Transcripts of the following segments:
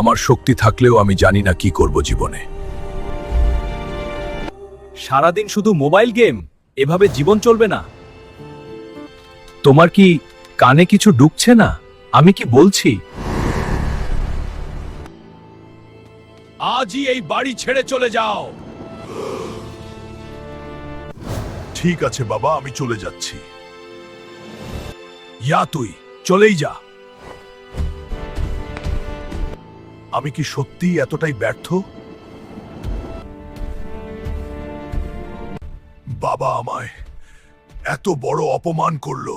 আমার শক্তি থাকলেও আমি জানি না কি করব জীবনে। সারাদিন শুধু মোবাইল গেম? এভাবে জীবন চলবে না। তোমার কি কানে কিছু ঢুকছে না? আমি কি বলছি? আজই এই বাড়ি ছেড়ে চলে যাও। ঠিক আছে বাবা আমি চলে যাচ্ছি। ইয়া তুই চলেই যা। আমি কি সত্যিই এতটাই ব্যর্থ? বাবা আমায় এত বড় অপমান করল।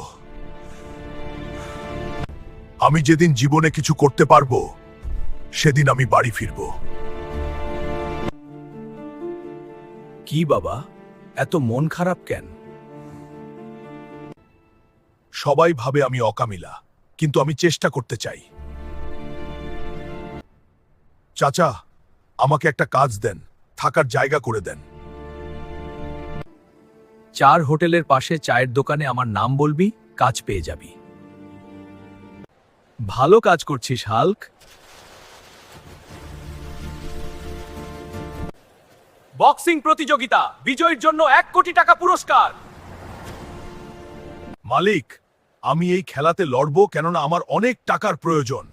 আমি যেদিন জীবনে কিছু করতে পারব সেদিন আমি বাড়ি ফিরবো। কি বাবা? এত মন খারাপ কেন? সবাই ভাবে আমি অকামিলা কিন্তু আমি চেষ্টা করতে চাই। চাচা আমাকে একটা কাজ দেন থাকার জায়গা করে দেন। চার হোটেলের পাশে চায়ের দোকানে আমার নাম বলবি কাজ পেয়ে যাবি। ভালো কাজ করছিস হাল্ক। বক্সিং প্রতিযোগিতা বিজয়ীর জন্য এক কোটি টাকা পুরস্কার। মালিক আমি এই খেলাতে লড়ব কেননা আমার অনেক টাকার প্রয়োজন।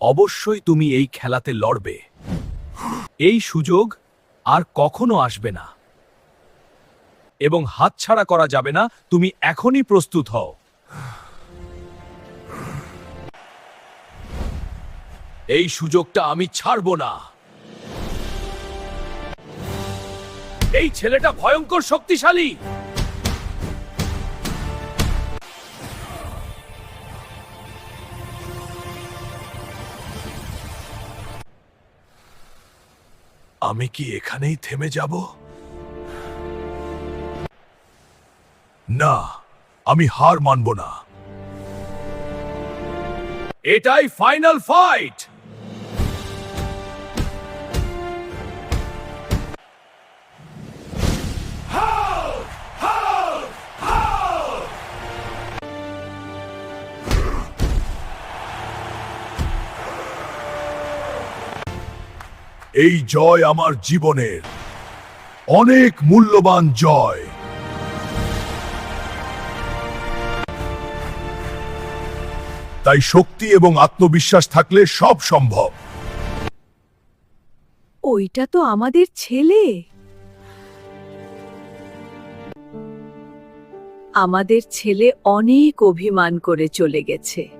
অবশ্যই তুমি এই খেলাতে লড়বে। এই সুযোগ আর কখনো আসবে না। এবং হাতছাড়া করা যাবে না, তুমি এখনই প্রস্তুত হও। এই সুযোগটা আমি ছাড়ব না। এই ছেলেটা ভয়ঙ্কর শক্তিশালী! আমি কি এখানেই থেমে যাব? না আমি হার মানব না। এটাই ফাইনাল ফাইট এই জয় আমার জীবনের অনেক মূল্যবান জয়। তাই শক্তি এবং আত্মবিশ্বাস থাকলে সব সম্ভব। ওইটা তো আমাদের ছেলে। আমাদের ছেলে অনেক অভিমান করে চলে গেছে।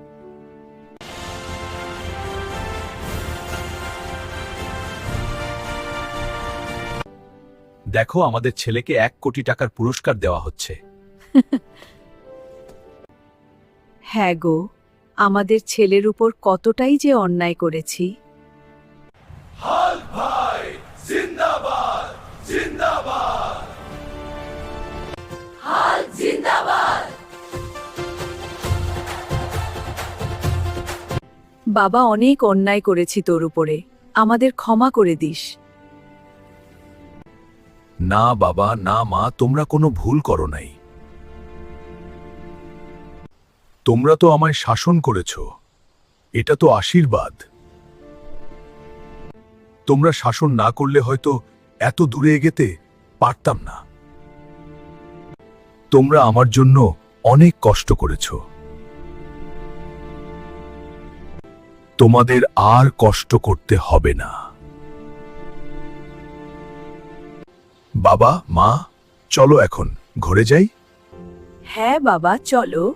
দেখো আমাদের ছেলেকে এক কোটি টাকার পুরস্কার দেওয়া হচ্ছে। হ্যাঁ গো আমাদের ছেলের উপর কতটাই যে অন্যায় করেছি। বাবা অনেক অন্যায় করেছি তোর উপরে। আমাদের ক্ষমা করে দিস। না বাবা, না মা, তোমরা কোনো ভুল করো নাই। তোমরা তো আমায় শাসন করেছ, এটা তো আশীর্বাদ। তোমরা শাসন না করলে হয়তো এত দূরে এগেতে পারতাম না। তোমরা আমার জন্য অনেক কষ্ট করেছ। তোমাদের আর কষ্ট করতে হবে না। বাবা মা চলো এখন। ঘরে যাই? হ্যাঁ বাবা চলো।